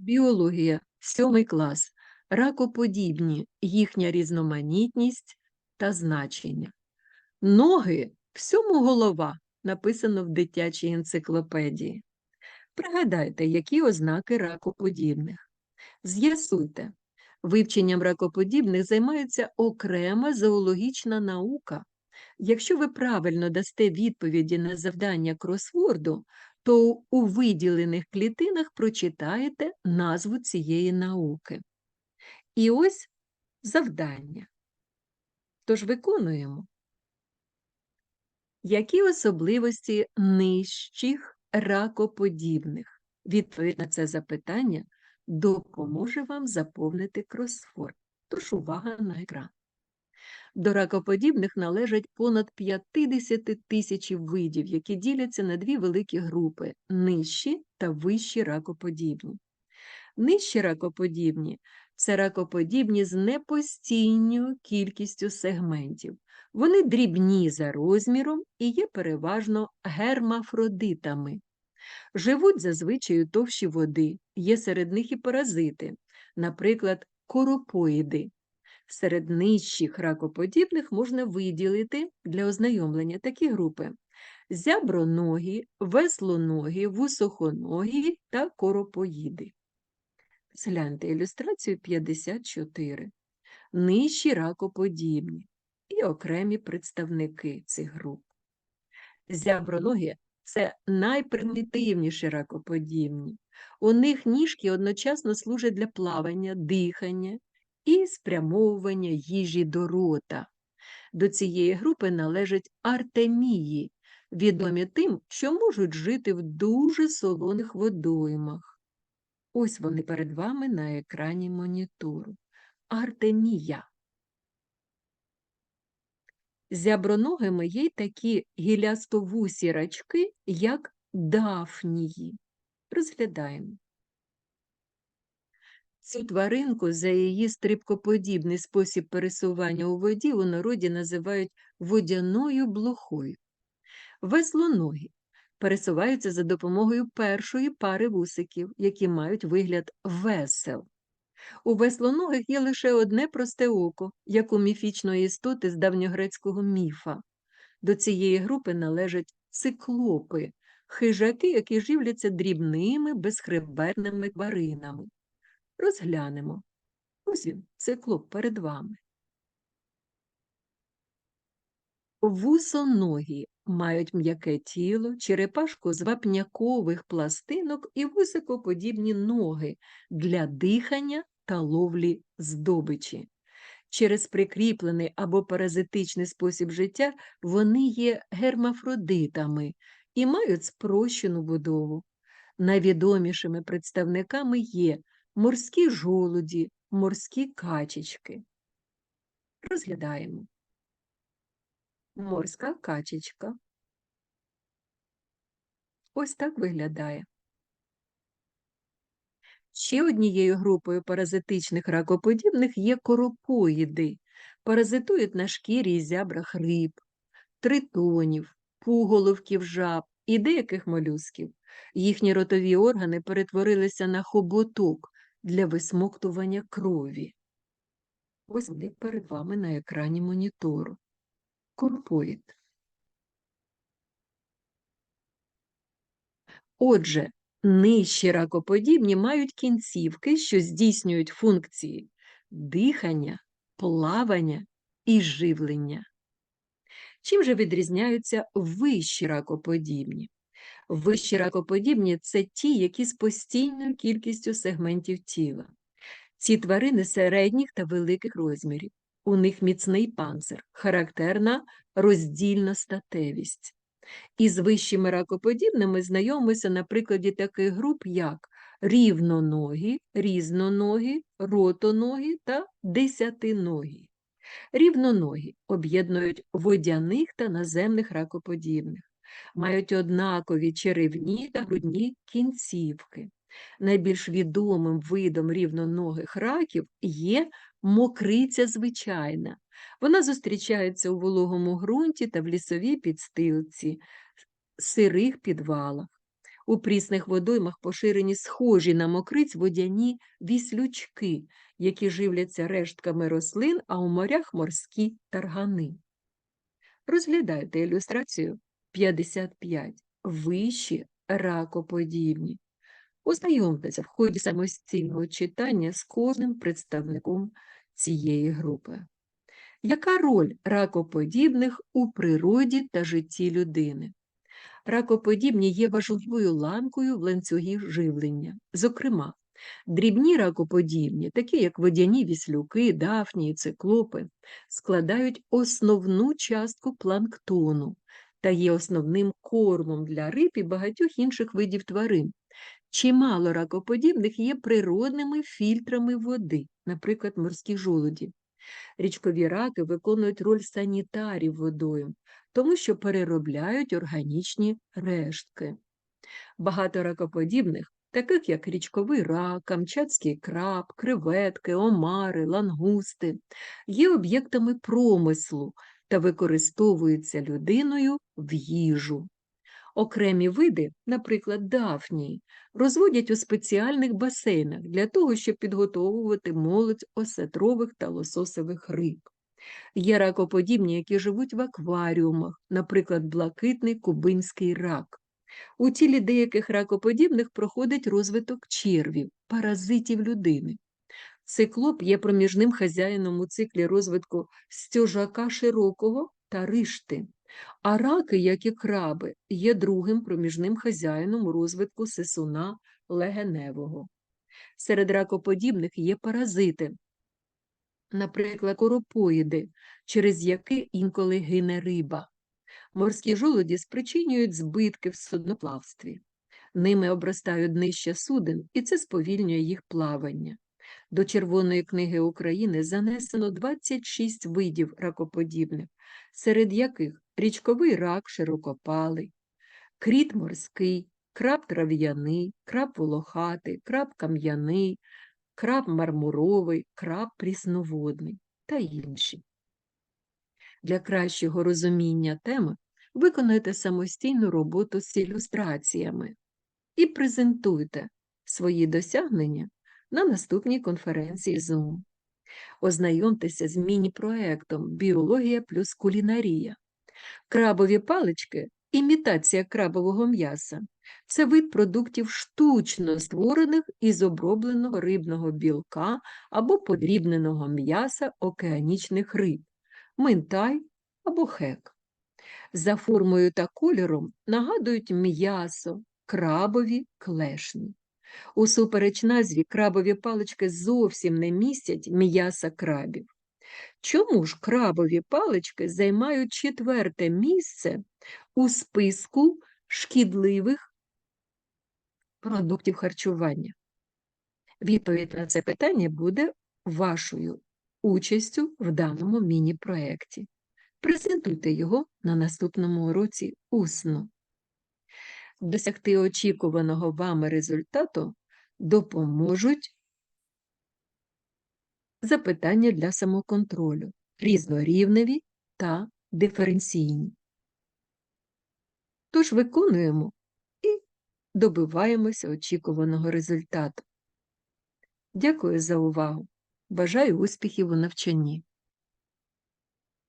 Біологія, сьомий клас. Ракоподібні, їхня різноманітність та значення. Ноги всьому голова, написано в дитячій енциклопедії. Пригадайте, які ознаки ракоподібних. З'ясуйте, вивченням ракоподібних займається окрема зоологічна наука. Якщо ви правильно дасте відповіді на завдання кросворду, то у виділених клітинах прочитаєте назву цієї науки. І ось завдання. Тож виконуємо. Які особливості нижчих ракоподібних? Відповідь на це запитання допоможе вам заповнити кросфорд. Тож увага на екран. До ракоподібних належать понад 50 тисяч видів, які діляться на дві великі групи нижчі та вищі ракоподібні. Нижчі ракоподібні це ракоподібні з непостійною кількістю сегментів. Вони дрібні за розміром і є переважно гермафродитами. Живуть зазвичай у товщі води, є серед них і паразити, наприклад, коропоїди. Серед нижчих ракоподібних можна виділити для ознайомлення такі групи: зяброногі, веслоногі, вусохоногі та коропоїди. Згляньте ілюстрацію 54. Нижчі ракоподібні і окремі представники цих груп. Зяброногі це найпримітивніші ракоподібні. У них ніжки одночасно служать для плавання, дихання і спрямовування їжі до рота. До цієї групи належать артемії, відомі тим, що можуть жити в дуже солоних водоймах. Ось вони перед вами на екрані монітору. Артемія. Зяброногими є й такі гілястовусі рачки, як дафнії. Розглядаємо. Цю тваринку за її стрибкоподібний спосіб пересування у воді у народі називають водяною блохою. Веслоногі пересуваються за допомогою першої пари вусиків, які мають вигляд весел. У веслоногих є лише одне просте око, як у міфічної істоти з давньогрецького міфа. До цієї групи належать циклопи, хижаки, які живляться дрібними безхребетними тваринами. Розглянемо. Ось він, циклоп перед вами. Вусоногі мають м'яке тіло, черепашку з вапнякових пластинок і високоподібні ноги для дихання та ловлі здобичі. Через прикріплений або паразитичний спосіб життя вони є гермафродитами і мають спрощену будову. Найвідомішими представниками є морські жолуді, морські качечки. Розглядаємо. Морська качечка. Ось так виглядає. Ще однією групою паразитичних ракоподібних є коропоїди. Паразитують на шкірі і зябрах риб, тритонів, пуголовків жаб і деяких молюсків. Їхні ротові органи перетворилися на хоботок для висмоктування крові. Ось вони перед вами на екрані монітору. Корпоїд. Отже, нижчі ракоподібні мають кінцівки, що здійснюють функції дихання, плавання і живлення. Чим же відрізняються вищі ракоподібні? Вищі ракоподібні це ті, які з постійною кількістю сегментів тіла. Ці тварини середніх та великих розмірів. У них міцний панцир, характерна роздільна статевість. Із вищими ракоподібними знайомимося на прикладі таких груп, як рівноногі, різноногі, ротоногі та десятиногі. Рівноногі об'єднують водяних та наземних ракоподібних, мають однакові черевні та грудні кінцівки. Найбільш відомим видом рівноногих раків є мокриця звичайна. Вона зустрічається у вологому ґрунті та в лісовій підстилці, сирих підвалах. У прісних водоймах поширені схожі на мокриць водяні віслючки, які живляться рештками рослин, а у морях морські таргани. Розглядайте ілюстрацію 55. Вищі ракоподібні. Ознайомтеся в ході самостійного читання з кожним представником цієї групи. Яка роль ракоподібних у природі та житті людини? Ракоподібні є важливою ланкою в ланцюгі живлення. Зокрема, дрібні ракоподібні, такі як водяні віслюки, дафнії, циклопи, складають основну частку планктону та є основним кормом для риб і багатьох інших видів тварин. Чимало ракоподібних є природними фільтрами води, наприклад, морські жолуді. Річкові раки виконують роль санітарів водою, тому що переробляють органічні рештки. Багато ракоподібних, таких як річковий рак, камчатський краб, креветки, омари, лангусти, є об'єктами промислу та використовуються людиною в їжу. Окремі види, наприклад, дафнії, розводять у спеціальних басейнах для того, щоб підготовувати молодь осетрових та лососових риб. Є ракоподібні, які живуть в акваріумах, наприклад, блакитний кубинський рак. У тілі деяких ракоподібних проходить розвиток червів, паразитів людини. Циклоп є проміжним хазяїном у циклі розвитку стяжака широкого та ришти. А раки, як і краби, є другим проміжним хазяїном у розвитку сисуна легеневого. Серед ракоподібних є паразити, наприклад, коропоїди, через які інколи гине риба. Морські жолуді спричинюють збитки в судноплавстві. Ними обростають днища суден, і це сповільнює їх плавання. До Червоної книги України занесено 26 видів ракоподібних, серед яких річковий рак широкопалий, кріт морський, краб трав'яний, краб волохатий, краб кам'яний, краб мармуровий, краб прісноводний та інші. Для кращого розуміння теми виконайте самостійну роботу з ілюстраціями і презентуйте свої досягнення на наступній конференції Zoom. Ознайомтеся з міні-проектом Біологія плюс кулінарія. Крабові палички імітація крабового м'яса це вид продуктів штучно створених із обробленого рибного білка або подрібненого м'яса океанічних риб, минтай або хек. За формою та кольором нагадують м'ясо, крабові клешні. Усупереч назві крабові палички зовсім не містять м'яса крабів. Чому ж крабові палички займають четверте місце у списку шкідливих продуктів харчування? Відповідь на це питання буде вашою участю в даному міні-проєкті. Презентуйте його на наступному уроці усно. Досягти очікуваного вами результату допоможуть запитання для самоконтролю, різнорівневі та диференційні. Тож виконуємо і добиваємося очікуваного результату. Дякую за увагу! Бажаю успіхів у навчанні!